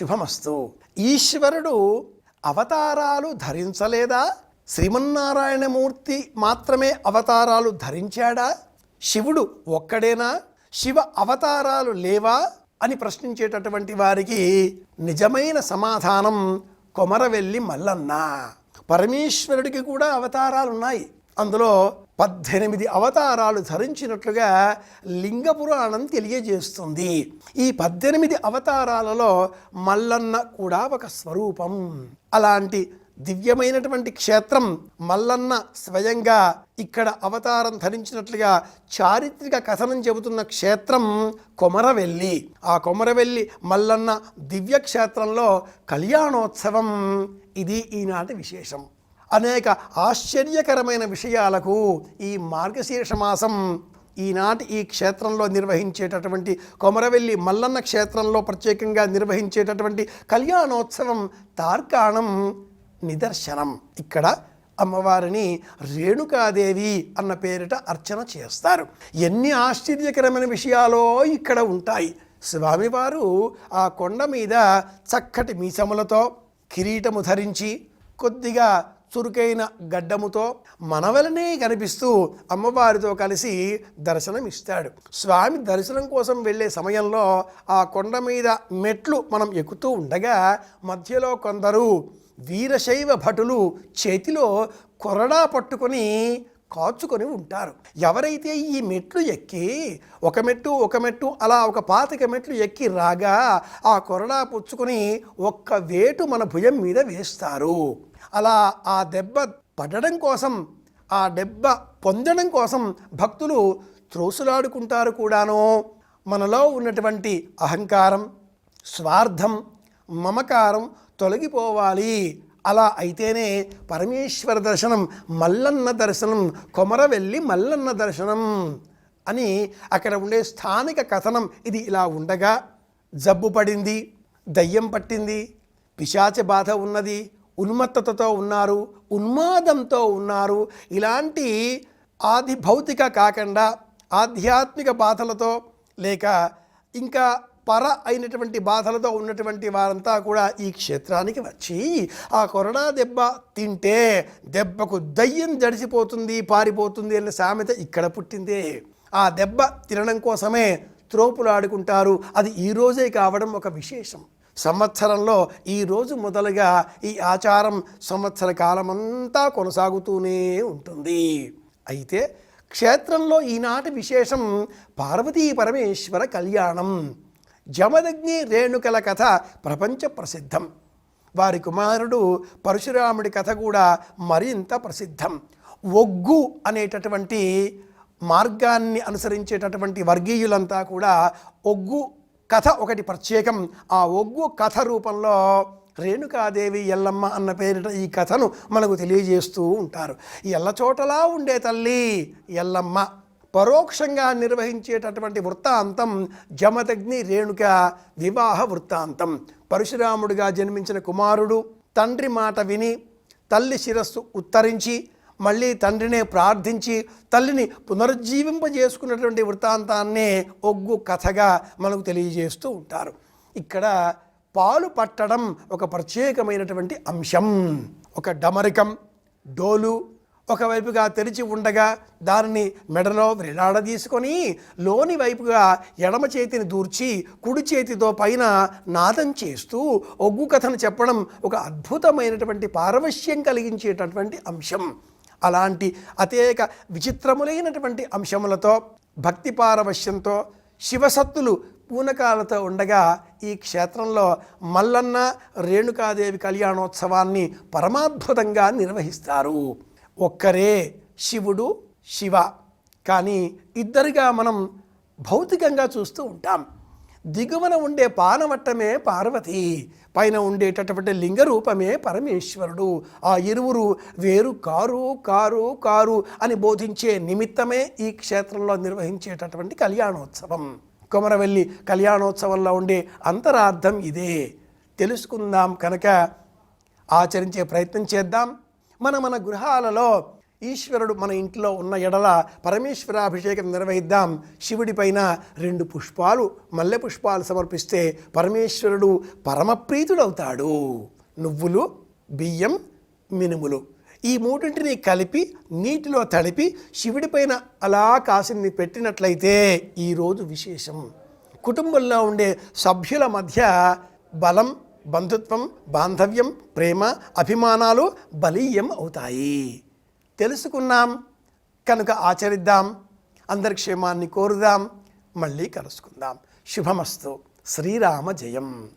శుభమస్తు. ఈశ్వరుడు అవతారాలు ధరించలేదా? శ్రీమన్నారాయణమూర్తి మాత్రమే అవతారాలు ధరించాడా? శివుడు ఒక్కడేనా? శివ అవతారాలు లేవా? అని ప్రశ్నించేటటువంటి వారికి నిజమైన సమాధానం కొమరవెల్లి మల్లన్న. పరమేశ్వరుడికి కూడా అవతారాలు ఉన్నాయి అందులో పద్దెనిమిది అవతారాలు ధరించినట్లుగా లింగ పురాణం తెలియజేస్తుంది. ఈ పద్దెనిమిది అవతారాలలో మల్లన్న కూడా ఒక స్వరూపం. అలాంటి దివ్యమైనటువంటి క్షేత్రం మల్లన్న స్వయంగా ఇక్కడ అవతారం ధరించినట్లుగా చారిత్రక కథనం చెబుతున్న క్షేత్రం కొమరవెల్లి. ఆ కొమరవెల్లి మల్లన్న దివ్య క్షేత్రంలో కళ్యాణోత్సవం. ఇది ఈనాటి విశేషం. అనేక ఆశ్చర్యకరమైన విషయాలకు ఈ మార్గశీర్ష మాసం ఈనాటి ఈ క్షేత్రంలో నిర్వహించేటటువంటి కొమరవెల్లి మల్లన్న క్షేత్రంలో ప్రత్యేకంగా నిర్వహించేటటువంటి కళ్యాణోత్సవం తార్కాణం నిదర్శనం. ఇక్కడ అమ్మవారిని రేణుకాదేవి అన్న పేరిట అర్చన చేస్తారు. ఎన్ని ఆశ్చర్యకరమైన విషయాలో ఇక్కడ ఉంటాయి. స్వామివారు ఆ కొండ మీద చక్కటి మీసములతో కిరీటము ధరించి కొద్దిగా చురుకైన గడ్డముతో మనవలనే కనిపిస్తూ అమ్మవారితో కలిసి దర్శనమిస్తాడు. స్వామి దర్శనం కోసం వెళ్ళే సమయంలో ఆ కొండ మీద మెట్లు మనం ఎక్కుతూ ఉండగా మధ్యలో కొందరు వీరశైవ భటులు చేతిలో కొరడా పట్టుకొని కాచుకొని ఉంటారు. ఎవరైతే ఈ మెట్లు ఎక్కి ఒక మెట్టు ఒక మెట్టు అలా ఒక పాతిక మెట్లు ఎక్కి రాగా ఆ కొరడా పుచ్చుకొని ఒక్క వేటు మన భుజం మీద వేస్తారు. అలా ఆ దెబ్బ పడడం కోసం ఆ దెబ్బ పొందడం కోసం భక్తులు త్రోసులాడుకుంటారు కూడాను. మనలో ఉన్నటువంటి అహంకారం స్వార్థం మమకారం తొలగిపోవాలి. అలా అయితేనే పరమేశ్వర దర్శనం మల్లన్న దర్శనం కొమరవెల్లి మల్లన్న దర్శనం అని అక్కడ ఉండే స్థానిక కథనం ఇది ఇలా ఉండగా జబ్బు పడింది దయ్యం పట్టింది పిశాచ బాధ ఉన్నది ఉన్మత్తతతో ఉన్నారు ఉన్మాదంతో ఉన్నారు. ఇలాంటి ఆది భౌతిక కాకుండా ఆధ్యాత్మిక బాధలతో లేక ఇంకా పర అయినటువంటి బాధలతో ఉన్నటువంటి వారంతా కూడా ఈ క్షేత్రానికి వచ్చి ఆ కొరడా దెబ్బ తింటే దెబ్బకు దయ్యం జడిసిపోతుంది పారిపోతుంది అనే సామెత ఇక్కడ పుట్టిందే. ఆ దెబ్బ తినడం కోసమే త్రోపులాడుకుంటారు. అది ఈరోజే కావడం ఒక విశేషం. సంవత్సరంలో ఈ రోజు మొదలుగా ఈ ఆచారం సంవత్సర కాలమంతా కొనసాగుతూనే ఉంటుంది. అయితే క్షేత్రంలో ఈనాటి విశేషం పార్వతీ పరమేశ్వర కళ్యాణం జమదగ్ని రేణుకల కథ ప్రపంచ ప్రసిద్ధం. వారి కుమారుడు పరశురాముడి కథ కూడా మరింత ప్రసిద్ధం. ఒగ్గు అనేటటువంటి మార్గాన్ని అనుసరించేటటువంటి వర్గీయులంతా కూడా ఒగ్గు కథ ఒకటి ప్రత్యేకం. ఆ ఒగ్గు కథ రూపంలో రేణుకాదేవి ఎల్లమ్మ అన్న పేరిట ఈ కథను మనకు తెలియజేస్తూ ఉంటారు. ఎల్లచోటలా ఉండే తల్లి ఎల్లమ్మ పరోక్షంగా నిర్వహించేటటువంటి వృత్తాంతం జమదగ్ని రేణుక వివాహ వృత్తాంతం. పరశురాముడిగా జన్మించిన కుమారుడు తండ్రి మాట విని తల్లి శిరస్సు ఉత్తరించి మళ్ళీ తండ్రినే ప్రార్థించి తల్లిని పునరుజ్జీవింపజేసుకున్నటువంటి వృత్తాంతాన్నే ఒగ్గు కథగా మనకు తెలియజేస్తూ ఉంటారు. ఇక్కడ పాలు పట్టడం ఒక ప్రత్యేకమైనటువంటి అంశం. ఒక డమరికం డోలు ఒకవైపుగా తెరిచి ఉండగా దానిని మెడలో వ్రేలాడ తీసుకొని లోని వైపుగా ఎడమ చేతిని దూర్చి కుడి చేతితో పైన నాదం చేస్తూ ఒగ్గు కథను చెప్పడం ఒక అద్భుతమైనటువంటి పారవశ్యం కలిగించేటటువంటి అంశం. అలాంటి అనేక విచిత్రములైనటువంటి అంశములతో భక్తి పారవశ్యంతో శివసత్తులు పూనకాలతో ఉండగా ఈ క్షేత్రంలో మల్లన్న రేణుకాదేవి కళ్యాణోత్సవాన్ని పరమాద్భుతంగా నిర్వహిస్తారు. ఒక్కరే శివుడు శివ. కానీ ఇద్దరిగా మనం భౌతికంగా చూస్తూ ఉంటాం. దిగువన ఉండే పానవట్టమే పార్వతి పైన ఉండేటటువంటి లింగ రూపమే పరమేశ్వరుడు. ఆ ఇరువురు వేరు కారు కారు కారు అని బోధించే నిమిత్తమే ఈ క్షేత్రంలో నిర్వహించేటటువంటి కళ్యాణోత్సవం. కొమరవెల్లి కళ్యాణోత్సవంలో ఉండే అంతరార్థం ఇదే. తెలుసుకుందాం కనుక. ఆచరించే ప్రయత్నం చేద్దాం. మన మన గృహాలలో ఈశ్వరుడు మన ఇంట్లో ఉన్న ఎడల పరమేశ్వరాభిషేకం నిర్వహిద్దాం. శివుడిపైన రెండు పుష్పాలు మల్లె పుష్పాలు సమర్పిస్తే పరమేశ్వరుడు పరమప్రీతుడవుతాడు. నువ్వులు బియ్యం మినుములు. ఈ మూడింటిని కలిపి నీటిలో తడిపి శివుడిపైన అలా కాసిని పెట్టినట్లయితే ఈరోజు విశేషం. కుటుంబంలో ఉండే సభ్యుల మధ్య బలం బంధుత్వం బాంధవ్యం ప్రేమ అభిమానాలు బలీయం అవుతాయి. తెలుసుకున్నాం కనుక ఆచరిద్దాం అందరి క్షేమాన్ని కోరుదాం మళ్ళీ కలుసుకుందాం. శుభమస్తు. శ్రీరామ జయం.